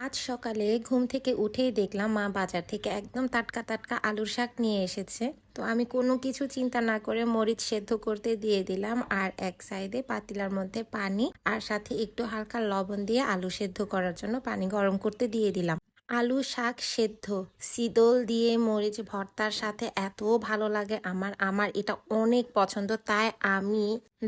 আজ সকালে ঘুম থেকে উঠেই দেখলাম মা বাজার থেকে একদম টাটকা টাটকা আলুর শাক নিয়ে এসেছে। তো আমি কোনো কিছু চিন্তা না করে মরিচ সেদ্ধ করতে দিয়ে দিলাম আর এক সাইডে পাতিলার মধ্যে পানি আর সাথে একটু হালকা লবণ দিয়ে আলু সেদ্ধ করার জন্য পানি গরম করতে দিয়ে দিলাম। আলু শাক সেদ্ধ সিদল দিয়ে মরিচ ভর্তার সাথে এত ভালো লাগে আমার আমার এটা অনেক পছন্দ, তাই আমি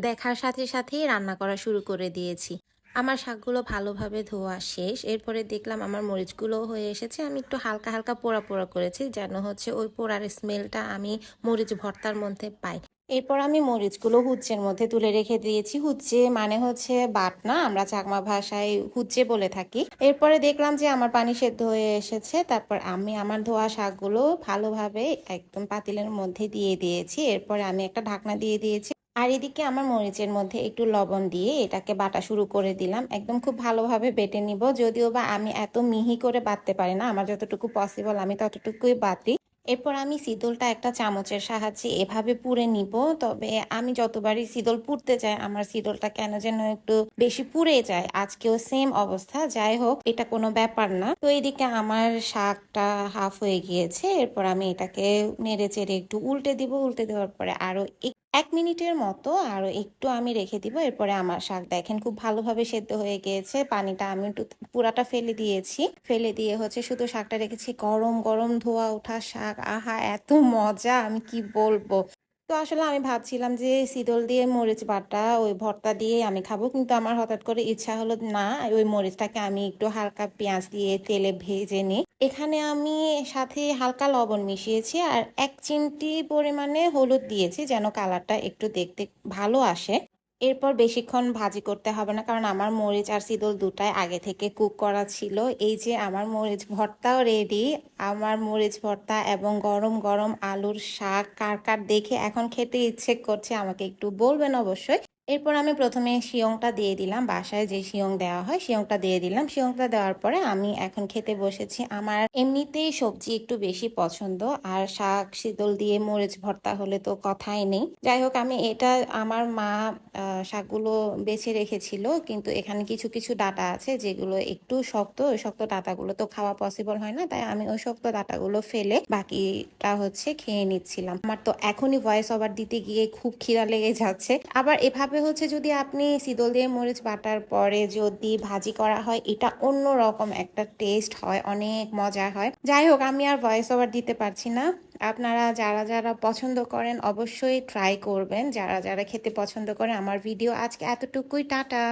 দেখার সাথে সাথেই রান্না করা শুরু করে দিয়েছি। আমার শাকগুলো ভালোভাবে ধোয়া শেষ। এরপরে দেখলাম আমার মরিচগুলো হয়ে এসেছে। আমি একটু হালকা হালকা পোড়া পোড়া করেছি, যেন হচ্ছে ওই পোড়ার স্মেলটা আমি মরিচ ভর্তার মধ্যে পাই। এরপর আমি মরিচগুলো হুচ্চের মধ্যে তুলে রেখে দিয়েছি। হুচ্চে মানে হচ্ছে বাটনা আমরা চাকমা ভাষায় হুচ্চে বলে থাকি। এরপরে দেখলাম যে আমার পানি সেদ্ধ হয়ে এসেছে। তারপর আমি আমার ধোয়া শাকগুলো ভালোভাবে একদম পাতিলের মধ্যে দিয়ে দিয়েছি। এরপরে আমি একটা ঢাকনা দিয়ে দিয়েছি। আর এদিকে আমার মরিচের মধ্যে একটু লবণ দিয়ে এটাকে বাটা শুরু করে দিলাম। একদম খুব ভালোভাবে বেটে নিব, যদিও বা আমি এত মিহি করে বাটতে পারি না, আমার যতটুকু পসিবল আমি ততটুকুই বাটি। এরপর আমি সিদলটা একটা চামচের সাহায্যে এভাবে পুড়ে নিব, তবে আমি যতবারই সিদল পুড়তে যাই, আমার সিদলটা কেন যেন একটু বেশি পুড়ে যায়। আজকেও সেম অবস্থা, যাই হোক, এটা কোনো ব্যাপার না। তো এদিকে আমার শাকটা হাফ হয়ে গিয়েছে, এরপর আমি এটাকে নেড়ে চেড়ে একটু উল্টে দিব, উল্টে দেওয়ার পরে আরও এক- মিনিটের মতো আর একটু আমি রেখে দিব। এরপরে আমার শাক দেখেন খুব ভালোভাবে সেদ্ধ হয়ে গিয়েছে। পানিটা আমি পুরাটা ফেলে দিয়েছি। ফেলে দিয়ে হচ্ছে শুধু শাকটা রেখেছি। গরম গরম ধোয়া ওঠা শাক। আহা, এত মজা! আমি কি বলব? তো আসলে আমি ভাবছিলাম যে শীতল দিয়ে মরিচ বাটা, ওই ভর্তা দিয়ে আমি খাব। কিন্তু আমার হঠাৎ করে ইচ্ছা হলো না, ওই মরিচটাকে আমি একটু হালকা পেঁয়াজ দিয়ে তেলে ভেজে নিই। এখানে আমি সাথে হালকা লবণ মিশিয়েছি আর এক চিমটি পরিমাণে হলুদ দিয়েছি যেন কালারটা একটু দেখতে ভালো আসে। এরপর বেশিক্ষণ ভাজি করতে হবে না, কারণ আমার মরিচ আর সিদল দুটাই আগে থেকে কুক করা ছিল। এই যে আমার মরিচ ভর্তাও রেডি আমার মরিচ ভর্তা এবং গরম গরম আলুর শাক কার কার দেখে এখন খেতে ইচ্ছে করছে আমাকে একটু বলবেন অবশ্যই। এরপর আমি প্রথমে শিয়ংটা দিয়ে দিলাম, বাসায় যে শিয়ং দেওয়া হয় শিয়ংটা দিয়ে দিলাম। শিয়ংটা দেওয়ার পরে আমি এখন খেতে বসেছি। আমার এমনিতেই সবজি একটু বেশি পছন্দ, আর শাক শীতল দিয়ে মরিচ ভর্তা হলে তো কথাই নেই। যাই হোক, আমি এটা আমার মা শাকগুলো বেছে রেখেছিল, কিন্তু এখানে কিছু কিছু ডাটা আছে যেগুলো একটু শক্ত, ওই শক্ত ডাটাগুলো তো খাওয়া পসিবল হয় না, তাই আমি ওই শক্ত ডাটাগুলো ফেলে বাকিটা হচ্ছে খেয়ে নিচ্ছিলাম। আমার তো এখনই ভয়েস ওভার দিতে গিয়ে খুব খিদা লেগে যাচ্ছে। আবার এভাবে হচ্ছে যদি আপনি সিদল দিয়ে মরিচ বাটার পরে যদি ভাজি করা হয়, এটা অন্য রকম একটা টেস্ট হয়, অনেক মজা হয়। যাই হোক, আমি আর ভয়েস ওভার দিতে পারছি না। আপনারা যারা যারা পছন্দ করেন, অবশ্যই ট্রাই করবেন। যারা যারা খেতে পছন্দ করেন, আমার ভিডিও আজকে এতটুকুই। টাটা!